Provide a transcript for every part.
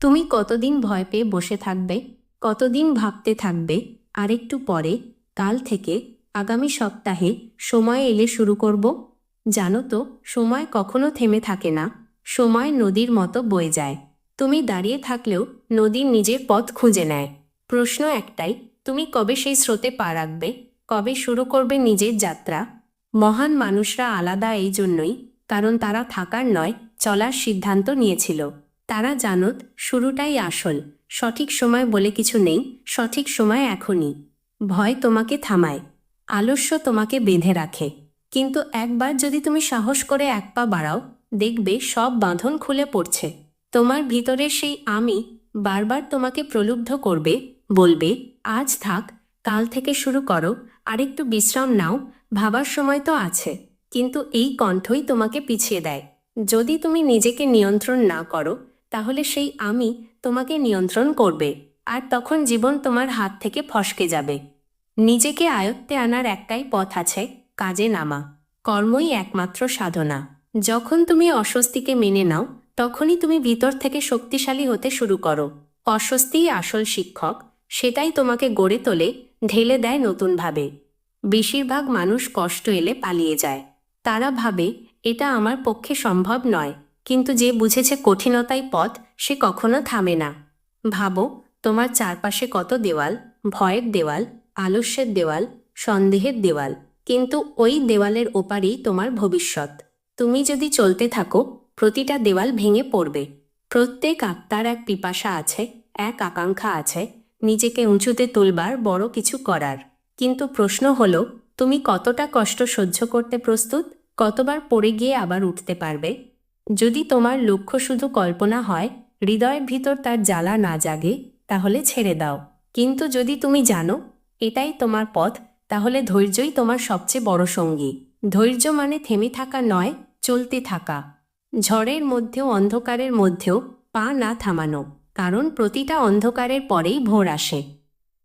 তুমি কতদিন ভয় পেয়ে বসে থাকবে, কতদিন ভাবতে থাকবে আর একটু পরে, কাল থেকে, আগামী সপ্তাহে সময় এলে শুরু করব? জানো তো, সময় কখনো থেমে থাকে না, সময় নদীর মতো বয়ে যায়। তুমি দাঁড়িয়ে থাকলেও নদী নিজের পথ খুঁজে নেয়। প্রশ্ন একটাই, তুমি কবে সেই স্রোতে পা রাখবে, কবে শুরু করবে নিজের যাত্রা? মহান মানুষরা আলাদা এই জন্যই, কারণ তারা থাকার নয়, চলার সিদ্ধান্ত নিয়েছিল। তারা জানত, শুরুটাই আসল, সঠিক সময় বলে কিছু নেই, সঠিক সময় এখনই। ভয় তোমাকে থামায়, আলস্য তোমাকে বেঁধে রাখে। কিন্তু একবার যদি তুমি সাহস করে এক পা বাড়াও, দেখবে সব বাঁধন খুলে পড়ছে। তোমার ভিতরে সেই আমি বারবার তোমাকে প্রলুব্ধ করবে, বলবে, আজ থাক, কাল থেকে শুরু করো, আরেকটু বিশ্রাম নাও, ভাবার সময় তো আছে। কিন্তু এই কণ্ঠই তোমাকে পিছিয়ে দেয়। যদি তুমি নিজেকে নিয়ন্ত্রণ না করো তাহলে সেই আমি তোমাকে নিয়ন্ত্রণ করবে, আর তখন জীবন তোমার হাত থেকে ফসকে যাবে। নিজেকে আয়ত্তে আনার একটাই পথ আছে কাজে নামা। কর্মই একমাত্র সাধনা। যখন তুমি অস্বস্তিকে মেনে নাও, তখনই তুমি ভিতর থেকে শক্তিশালী হতে শুরু করো। অস্বস্তিই আসল শিক্ষক, সেটাই তোমাকে গড়ে তোলে, ঢেলে দেয় নতুনভাবে। বেশিরভাগ মানুষ কষ্ট এলে পালিয়ে যায়। তারা ভাবে, এটা আমার পক্ষে সম্ভব নয়। কিন্তু যে বুঝেছে কঠিনতাই পথ, সে কখনো থামে না। ভাবো, তোমার চারপাশে কত দেওয়াল? ভয়ের দেওয়াল, আলস্যের দেওয়াল, সন্দেহের দেওয়াল। কিন্তু ওই দেওয়ালের ওপারেই তোমার ভবিষ্যৎ। তুমি যদি চলতে থাকো, প্রতিটা দেওয়াল ভেঙে পড়বে। প্রত্যেক আত্মার এক পিপাসা আছে, এক আকাঙ্ক্ষা আছে, নিজেকে উঁচুতে তুলবার বড় কিছু করার। কিন্তু প্রশ্ন হলো, তুমি কতটা কষ্ট সহ্য করতে প্রস্তুত? কতবার পড়ে গিয়ে আবার উঠতে পারবে? যদি তোমার লক্ষ্য শুধু কল্পনা হয়, হৃদয়ের ভিতর তার জ্বালা না জাগে, তাহলে ছেড়ে দাও। কিন্তু যদি তুমি জানো, এটাই তোমার পথ, তাহলে ধৈর্যই তোমার সবচেয়ে বড় সঙ্গী। ধৈর্য মানে থেমে থাকা নয়, চলতে থাকা। ঝড়ের মধ্যেও, অন্ধকারের মধ্যেও পা না থামানো, কারণ প্রতিটা অন্ধকারের পরেই ভোর আসে।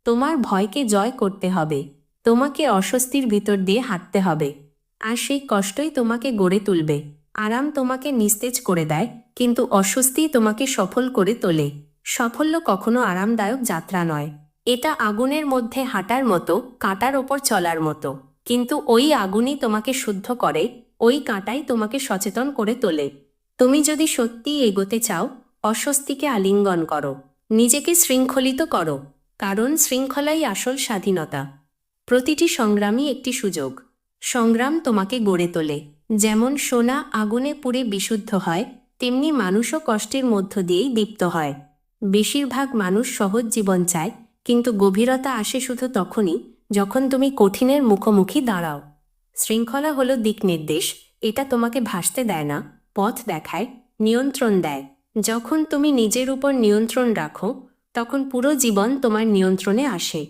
তোমার ভয়কে জয় করতে হবে, তোমাকে অস্বস্তির ভিতর দিয়ে হাঁটতে হবে, আর সেই কষ্টই তোমাকে গড়ে তুলবে। আরাম তোমাকে নিস্তেজ করে দেয়, কিন্তু অস্বস্তি তোমাকে সফল করে তোলে। সাফল্য কখনো আরামদায়ক যাত্রা নয়। এটা আগুনের মধ্যে হাঁটার মতো, কাঁটার ওপর চলার মতো। কিন্তু ওই আগুনই তোমাকে শুদ্ধ করে, ওই কাঁটাই তোমাকে সচেতন করে তোলে। তুমি যদি সত্যিই এগোতে চাও, অস্বস্তিকে আলিঙ্গন করো। নিজেকে শৃঙ্খলিত করো। কারণ শৃঙ্খলাই আসল স্বাধীনতা। প্রতিটি সংগ্রামই একটি সুযোগ। সংগ্রাম তোমাকে গড়ে তোলে। যেমন সোনা আগুনে পুড়ে বিশুদ্ধ হয়, তেমনি মানুষও কষ্টের মধ্য দিয়েই দীপ্ত হয়। বেশিরভাগ মানুষ সহজ জীবন চায়, কিন্তু গভীরতা আসে শুধু তখনই যখন তুমি কঠিনের মুখোমুখি দাঁড়াও। শৃঙ্খলা হলো দিক নির্দেশ, এটা তোমাকে ভাসতে দেয় না, পথ দেখায়, নিয়ন্ত্রণ দেয়। যখন তুমি নিজের উপর নিয়ন্ত্রণ রাখো, তখন পুরো জীবন তোমার নিয়ন্ত্রণে আসে।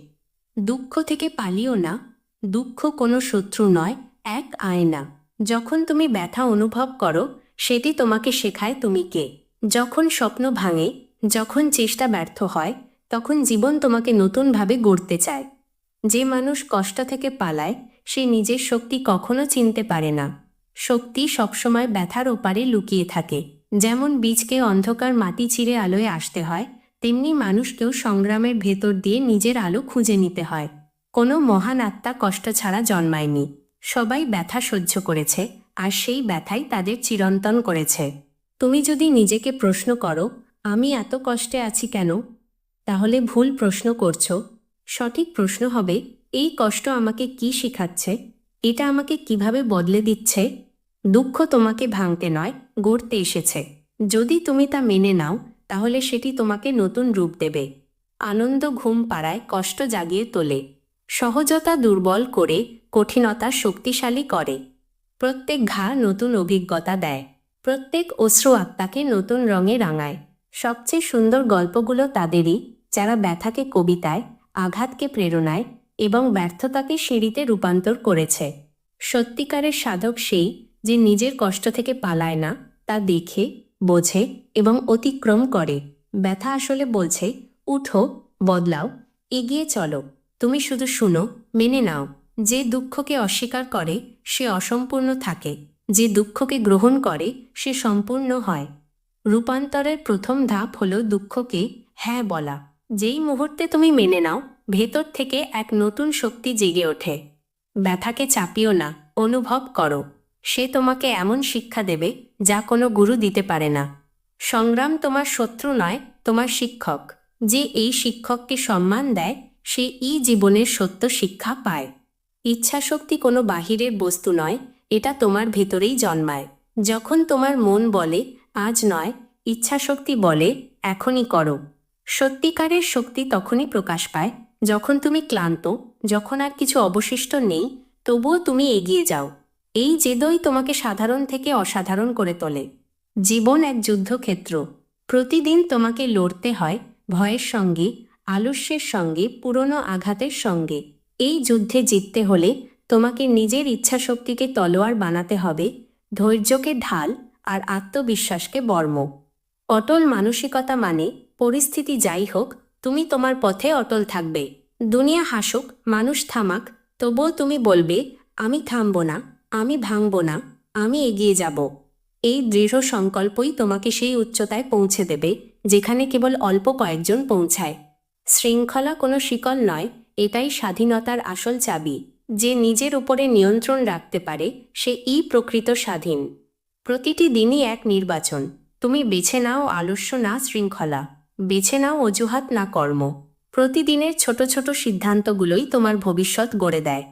দুঃখ থেকে পালিও না, দুঃখ কোনো শত্রু নয়, এক আয়না। যখন তুমি ব্যথা অনুভব করো, সেটি তোমাকে শেখায় তুমি কে। যখন স্বপ্ন ভাঙে, যখন চেষ্টা ব্যর্থ হয়, তখন জীবন তোমাকে নতুনভাবে গড়তে চায়। যে মানুষ কষ্ট থেকে পালায়, সে নিজের শক্তি কখনো চিনতে পারে না। শক্তি সবসময় ব্যথার ওপারে লুকিয়ে থাকে। যেমন বীজকে অন্ধকার মাটি চিরে আলোয় আসতে হয়, তেমনি মানুষকেও সংগ্রামের ভেতর দিয়ে নিজের আলো খুঁজে নিতে হয়। কোনো মহান আত্মা কষ্ট ছাড়া জন্মায়নি। সবাই ব্যথা সহ্য করেছে, আর সেই ব্যথাই তাদের চিরন্তন করেছে। তুমি যদি নিজেকে প্রশ্ন করো, আমি এত কষ্টে আছি কেন? তাহলে ভুল প্রশ্ন করছ। সঠিক প্রশ্ন হবে, এই কষ্ট আমাকে কি শেখাচ্ছে? এটা আমাকে কীভাবে বদলে দিচ্ছে? দুঃখ তোমাকে ভাঙতে নয়, গড়তে এসেছে। যদি তুমি তা মেনে নাও, তাহলে সেটি তোমাকে নতুন রূপ দেবে। আনন্দ ঘুম পাড়ায়, কষ্ট জাগিয়ে তোলে। সহজতা দুর্বল করে কঠিনতা শক্তিশালী করে। প্রত্যেক ঘা নতুন অভিজ্ঞতা দেয়। প্রত্যেক অশ্রু আত্মাকে নতুন রঙে রাঙায়। সবচেয়ে সুন্দর গল্পগুলো তাদেরই, যারা ব্যথাকে কবিতায়, আঘাতকে প্রেরণায় এবং ব্যর্থতাকে সিঁড়িতে রূপান্তর করেছে। সত্যিকারের সাধক সেই যে নিজের কষ্ট থেকে পালায় না, তা দেখে, বোঝে এবং অতিক্রম করে। ব্যথা আসলে বলছে, উঠো, বদলাও, এগিয়ে চলো। তুমি শুধু শুনো, মেনে নাও। যে দুঃখকে অস্বীকার করে, সে অসম্পূর্ণ থাকে। যে দুঃখকে গ্রহণ করে, সে সম্পূর্ণ হয়। রূপান্তরের প্রথম ধাপ হলো দুঃখকে হ্যাঁ বলা। যেই মুহূর্তে তুমি মেনে নাও, ভেতর থেকে এক নতুন শক্তি জেগে ওঠে। ব্যথাকে চাপিও না, অনুভব করো। সে তোমাকে এমন শিক্ষা দেবে, যা কোনো গুরু দিতে পারে না। সংগ্রাম তোমার শত্রু নয়, তোমার শিক্ষক। যে এই শিক্ষককে সম্মান দেয়, সে এই জীবনের সত্য শিক্ষা পায়। ইচ্ছাশক্তি কোনো বাহিরের বস্তু নয়, এটা তোমার ভেতরেই জন্মায়। যখন তোমার মন বলে, আজ নয় ইচ্ছাশক্তি বলে, এখনই করো। সত্যিকারের শক্তি তখনই প্রকাশ পায়, যখন তুমি ক্লান্ত, যখন আর কিছু অবশিষ্ট নেই, তবুও তুমি এগিয়ে যাও। এই জেদই তোমাকে সাধারণ থেকে অসাধারণ করে তোলে। জীবন এক যুদ্ধক্ষেত্র। প্রতিদিন তোমাকে লড়তে হয় ভয়ের সঙ্গে, আলস্যের সঙ্গে, পুরনো আঘাতের সঙ্গে। এই যুদ্ধে জিততে হলে তোমাকে নিজের ইচ্ছাশক্তিকে তলোয়ার বানাতে হবে, ধৈর্যকে ঢাল আর আত্মবিশ্বাসকে বর্ম। অটল মানসিকতা মানে পরিস্থিতি যাই হোক, তুমি তোমার পথে অটল থাকবে। দুনিয়া হাসুক, মানুষ থামাক, তবুও তুমি বলবে, আমি থামব না, আমি ভাঙব না, আমি এগিয়ে যাব। এই দৃঢ় সংকল্পই তোমাকে সেই উচ্চতায় পৌঁছে দেবে, যেখানে কেবল অল্প কয়েকজন পৌঁছায়। শৃঙ্খলা কোনো শিকল নয় এটাই স্বাধীনতার আসল চাবি। যে নিজের উপরে নিয়ন্ত্রণ রাখতে পারে, সে ই প্রকৃত স্বাধীন। প্রতিটি দিনই এক নির্বাচন। তুমি বেছে নাও আলস্য না শৃঙ্খলা। বেছে নাও অজুহাত না কর্ম। প্রতিদিনের ছোট ছোট সিদ্ধান্তগুলোই তোমার ভবিষ্যৎ গড়ে দেয়।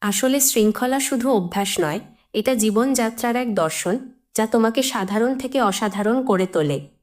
আসলে শৃঙ্খলা শুধু অভ্যাস নয়, এটা জীবনযাত্রার এক দর্শন, যা তোমাকে সাধারণ থেকে অসাধারণ করে তোলে।